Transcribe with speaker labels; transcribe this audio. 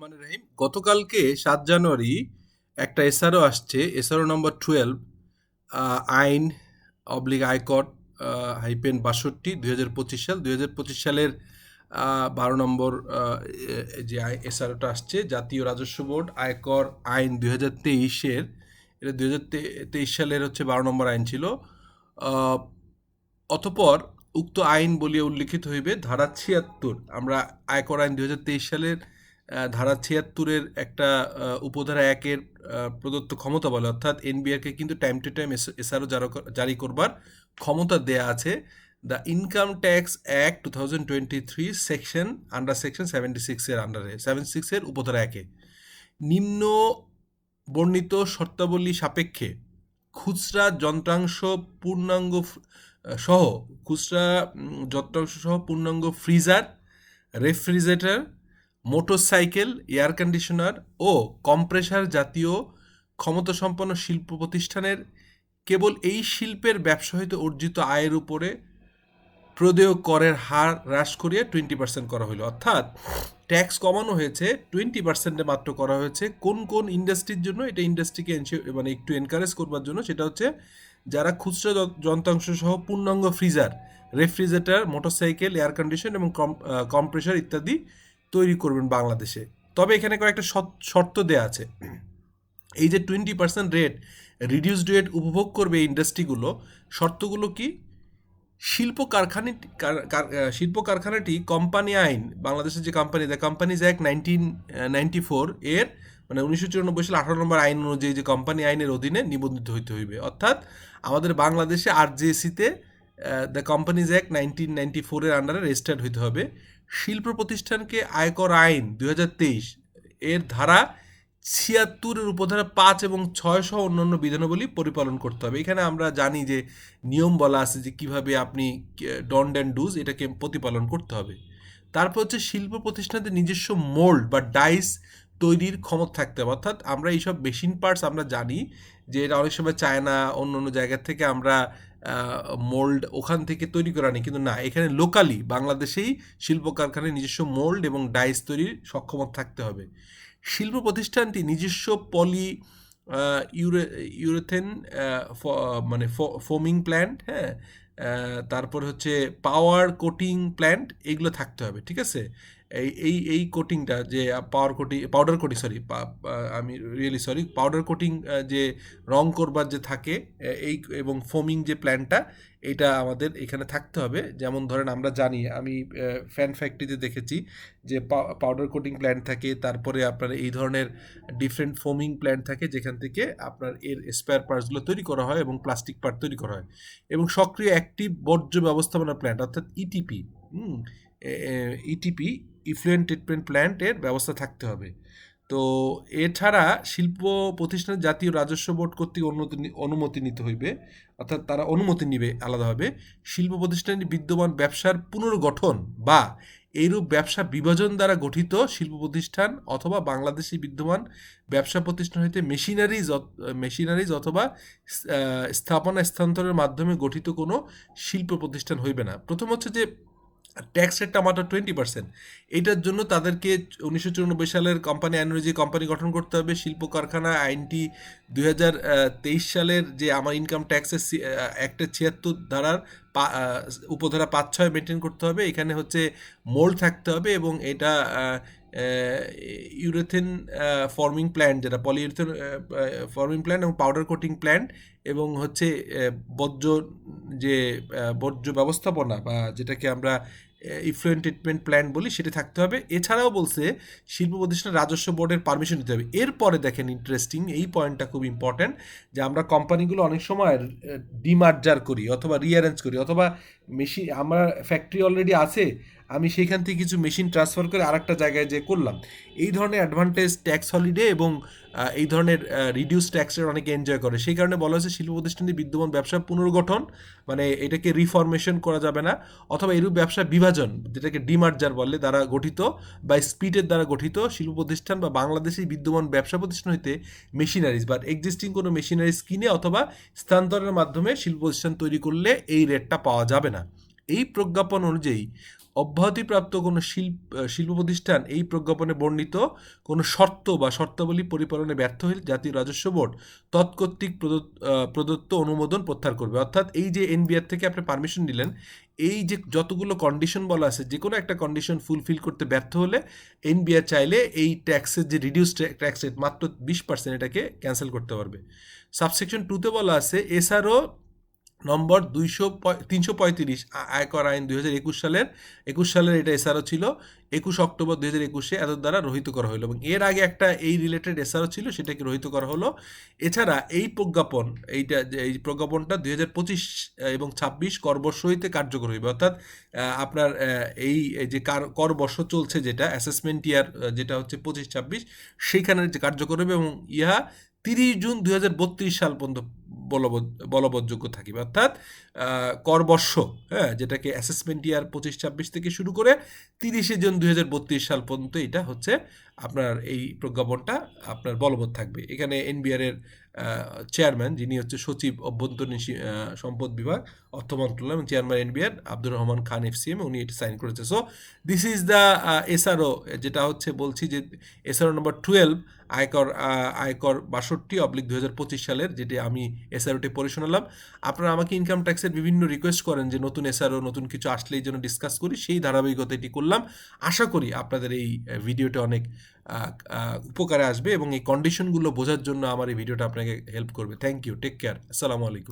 Speaker 1: রহমান রহিম, গতকালকে সাত জানুয়ারি একটা এসআরও আসছে এসআরও নম্বর টুয়েলভ আইন অবলিক আয়কর হাইপেন বাষট্টি, দুই হাজার পঁচিশ সাল। দুই হাজার পঁচিশ সালের বারো নম্বর যে এসআরওটা আসছে, জাতীয় রাজস্ব বোর্ড আয়কর আইন দুই হাজার তেইশের, এটা দুই হাজার তেইশ সালের হচ্ছে বারো নম্বর আইন ছিল। অতপর উক্ত আইন বলিয়া উল্লিখিত হইবে ধারা ছিয়াত্তর। আমরা আয়কর আইন দুই হাজার তেইশ সালের ধারা ছিয়াত্তরের একটা উপধারা একের প্রদত্ত ক্ষমতা বলে। অর্থাৎ এনবিআরকে কিন্তু টাইম টু টাইম এসআরও জারি করবার ক্ষমতা দেয়া আছে। The income tax act two thousand twenty three section under section seventy সিক্সের আন্ডারে সেভেন সিক্সের উপধারা একে। নিম্ন বর্ণিত শর্তাবলী সাপেক্ষে খুচরা যন্ত্রাংশ পূর্ণাঙ্গ সহ, খুচরা যন্ত্রাংশ সহ পূর্ণাঙ্গ freezer refrigerator motorcycle, air conditioner ও কম্প্রেসার জাতীয় ক্ষমতাসম্পন্ন শিল্প প্রতিষ্ঠানের কেবল এই শিল্পের ব্যবসা হইতে অর্জিত আয়ের উপরে প্রদেয় করের হার হ্রাস করিয়ে টোয়েন্টি পার্সেন্ট করা হলো অর্থাৎ ট্যাক্স কমানো হয়েছে টোয়েন্টি পার্সেন্টে মাত্র করা হয়েছে। কোন কোন ইন্ডাস্ট্রির জন্য এটা ইন্ডাস্ট্রিকে মানে একটু এনকারেজ করবার জন্য সেটা হচ্ছে যারা খুচরা যন্ত্রাংশ সহ পূর্ণাঙ্গ freezer refrigerator motorcycle air condition এবং কম্প্রেসার ইত্যাদি তৈরি করবেন বাংলাদেশে। তবে এখানে কয়েকটা শর্ত- দেয়া আছে। এই যে twenty percent rate reduced rate উপভোগ করবে এই ইন্ডাস্ট্রিগুলো শর্তগুলো কি? শিল্প কারখানা শিল্প কারখানাটি কোম্পানি আইন, বাংলাদেশের যে company the companies act nineteen ninety four এর মানে উনিশশো চুরানব্বই সালে আঠারো নম্বর আইন অনুযায়ী যে কোম্পানি আইনের অধীনে নিবন্ধিত হইতে হইবে। অর্থাৎ আমাদের বাংলাদেশে আর জিএসিতে the companies act nineteen ninety ফোরের আন্ডারে রেজিস্টার্ড হইতে হবে। শিল্প প্রতিষ্ঠানকে আয়কর আইন দুই হাজার তেইশ এর ধারা ছিয়াত্তরের উপধারা পাঁচ এবং ছয় সহ অন্যান্য বিধানাবলী পরিপালন করতে হবে। এখানে আমরা জানি যে নিয়ম বলা আছে যে কীভাবে আপনি ডন্ড অ্যান্ড ডুজ এটাকে প্রতিপালন করতে হবে। তারপর হচ্ছে শিল্প প্রতিষ্ঠানদের নিজস্ব মোল্ড বা ডাইস তৈরির ক্ষমতা থাকতে হবে। অর্থাৎ আমরা এইসব মেশিন পার্টস আমরা জানি যে এটা অনেক সময় চায়না অন্য অন্য জায়গা থেকে আমরা মোল্ড ওখান থেকে তৈরি করা নেই। কিন্তু না, এখানে লোকালি বাংলাদেশেই শিল্প কারখানায় নিজস্ব মোল্ড এবং ডাইস তৈরির সক্ষমতা থাকতে হবে। শিল্প প্রতিষ্ঠানটি নিজস্ব পলি ইউরে ইউরেথেন মানে ফোমিং প্ল্যান্ট হ্যাঁ? তারপর হচ্ছে পাওয়ার কোটিং প্ল্যান্ট এগুলো থাকতে হবে, ঠিক আছে? এই এই এই কোটিংটা যে power coating powder coating sorry আমি রিয়েলি সরি পাউডার কোটিং যে রং করবার যে থাকে এই এবং ফোমিং যে প্ল্যানটা এটা আমাদের এখানে থাকতে হবে। যেমন ধরেন আমরা জানি, আমি ফ্যান ফ্যাক্টরিতে দেখেছি যে পাউডার কোটিং প্ল্যান থাকে, তারপরে আপনার এই ধরনের ডিফারেন্ট ফোমিং প্ল্যান থাকে, যেখান থেকে আপনার এর স্পেয়ার পার্টসগুলো তৈরি করা হয় এবং প্লাস্টিক পার্ট তৈরি করা হয়। এবং সক্রিয় অ্যাক্টিভ বর্জ্য ব্যবস্থাপনা প্ল্যান্ট অর্থাৎ ইটিপি ইটিপি ইফ্লুয়েন্ট ট্রিটমেন্ট প্ল্যান্টের ব্যবস্থা থাকতে হবে। তো এছাড়া শিল্প প্রতিষ্ঠানের জাতীয় রাজস্ব বোর্ড কর্তৃক অনুমতি অনুমতি নিতে হইবে, অর্থাৎ তারা অনুমতি নিবে আলাদাভাবে। শিল্প প্রতিষ্ঠানের বিদ্যমান ব্যবসার পুনর্গঠন বা এইরূপ ব্যবসা বিভাজন দ্বারা গঠিত শিল্প প্রতিষ্ঠান অথবা বাংলাদেশে বিদ্যমান ব্যবসা প্রতিষ্ঠান হইতে মেশিনারিজ মেশিনারিজ অথবা স্থাপনা স্থানান্তরের মাধ্যমে গঠিত কোনো শিল্প প্রতিষ্ঠান হইবে না। প্রথম হচ্ছে যে ট্যাক্স রেটটা মাত্র টোয়েন্টি পার্সেন্ট এটার জন্য তাদেরকে উনিশশো চুরানব্বই সালের কোম্পানি আইন অনুযায়ী কোম্পানি গঠন করতে হবে, শিল্প কারখানা, আইনটি দুই হাজার তেইশ সালের যে আমার ইনকাম ট্যাক্সের একটা ছিয়াত্তর ধারার উপধারা পাঁচ ছয় মেনটেন করতে হবে। এখানে হচ্ছে মোল্ড থাকতে হবে এবং এটা ইউরেথেন ফর্মিং প্ল্যান্ট যেটা পলিইউরেথেন ফর্মিং প্ল্যান্ট এবং পাউডার কোটিং প্ল্যান্ট এবং হচ্ছে বর্জ্য যে বর্জ্য ব্যবস্থাপনা বা যেটাকে আমরা ইফ্লুয়েন্ট ট্রিটমেন্ট প্ল্যান বলি, সেটা থাকতে হবে। এছাড়াও বলছে, শিল্প প্রতিষ্ঠান রাজস্ব বোর্ডের পারমিশন নিতে হবে। এরপরে দেখেন ইন্টারেস্টিং এই পয়েন্টটা খুব ইম্পর্ট্যান্ট যে আমরা কোম্পানিগুলো অনেক সময় ডিমার্জার করি অথবা রিঅ্যারেঞ্জ করি অথবা মেশিন আমার ফ্যাক্টরি অলরেডি আছে আমি সেইখান থেকে কিছু মেশিন ট্রান্সফার করে আরেকটা জায়গায় যে করলাম। এই ধরনের অ্যাডভান্টেজ ট্যাক্স হলিডে এবং এই ধরনের রিডিউস ট্যাক্সের অনেকে এনজয় করে। সেই কারণে বলা হয়েছে শিল্প প্রতিষ্ঠানটি বিদ্যমান ব্যবসা পুনর্গঠন মানে এটাকে রিফরমেশন করা যাবে না, অথবা এরূপ ব্যবসা বিভাজন, যেটাকে ডিমার্জার বলে, দ্বারা গঠিত বা স্পিডের দ্বারা গঠিত শিল্প প্রতিষ্ঠান বা বাংলাদেশে বিদ্যমান ব্যবসা প্রতিষ্ঠান হইতে মেশিনারিজ বা এক্সিস্টিং কোনো মেশিনারিজ কিনে অথবা স্থানান্তরের মাধ্যমে শিল্প প্রতিষ্ঠান তৈরি করলে এই রেটটা পাওয়া যাবে না। এই প্রজ্ঞাপন অনুযায়ী অব্যাহতিপ্রাপ্ত কোনো শিল্প শিল্প প্রতিষ্ঠান এই প্রজ্ঞাপনে বর্ণিত কোনো শর্ত বা শর্তাবলী পরিপালনে ব্যর্থ হলে জাতীয় রাজস্ব বোর্ড তৎকর্তৃক প্রদত্ত অনুমোদন প্রত্যাহার করবে। অর্থাৎ এই যে এনবিআর থেকে আপনি পারমিশন নিলেন, এই যে যতগুলো কন্ডিশন বলা আছে যে কোনো একটা কন্ডিশন ফুলফিল করতে ব্যর্থ হলে এনবিআর চাইলে এই ট্যাক্সের যে রিডিউস ট্যাক্স রেট মাত্র বিশ পার্সেন্ট এটাকে ক্যান্সেল করতে পারবে। সাবসেকশন টুতে বলা আছে এসআরও নম্বর দুইশো তিনশো পঁয়ত্রিশ আয়কর আইন দুই হাজার একুশ সালের একুশ সালের এটা এসআরও ছিল। একুশ অক্টোবর দুই হাজার একুশে এত দ্বারা রহিত করা হলো এবং এর আগে একটা এই রিলেটেড এসআরও ছিল, সেটাকে রহিত করা হলো। এছাড়া এই প্রজ্ঞাপন, এইটা এই প্রজ্ঞাপনটা দুই হাজার পঁচিশ এবং ছাব্বিশ করবর্ষ হইতে কার্যকর হইবে। অর্থাৎ আপনার এই যে কার- কর বর্ষ চলছে যেটা অ্যাসেসমেন্ট ইয়ার যেটা হচ্ছে পঁচিশ ছাব্বিশ, সেইখানে যে কার্যকর হবে এবং ইহা তিরিশ জুন দুই হাজার বত্রিশ সাল পর্যন্ত বলবৎযোগ্য থাকিবে অর্থাৎ করবর্ষ হ্যাঁ যেটাকে অ্যাসেসমেন্ট ইয়ার পঁচিশ, ছাব্বিশ থেকে শুরু করে তিরিশে জুন দুই সাল পর্যন্ত এটা হচ্ছে আপনার এই প্রজ্ঞাপনটা আপনার বলবৎ থাকবে। এখানে এনবিআর এর চেয়ারম্যান যিনি হচ্ছে সচিব অভ্যন্তরীণ সম্পদ বিভাগ, অর্থ মন্ত্রণালয় এবং chairman NBR Abdur Rahman Khan F FCM উনি এটা সাইন করেছে। So this is the SRO যেটা হচ্ছে বলছি যে এসআরও নম্বর টুয়েলভ আয়কর আয়কর বাষট্টি অবলিক দু হাজার পঁচিশ সালের, যেটি আমি এসআরওটি পড়ে শোনালাম। আপনারা আমাকে ইনকাম ট্যাক্সের বিভিন্ন রিকোয়েস্ট করেন যে নতুন এসআরও নতুন কিছু আসলে এই জন্য ডিসকাস করি, সেই ধারাবাহিকতা এটি করলাম। আশা করি আপনাদের এই ভিডিওটা অনেক উপকারে আসবে এবং এই কন্ডিশনগুলো বোঝার জন্য আমার এই ভিডিওটা আপনাকে হেল্প করবে। থ্যাংক ইউ টেক কেয়ার আসসালামু আলাইকুম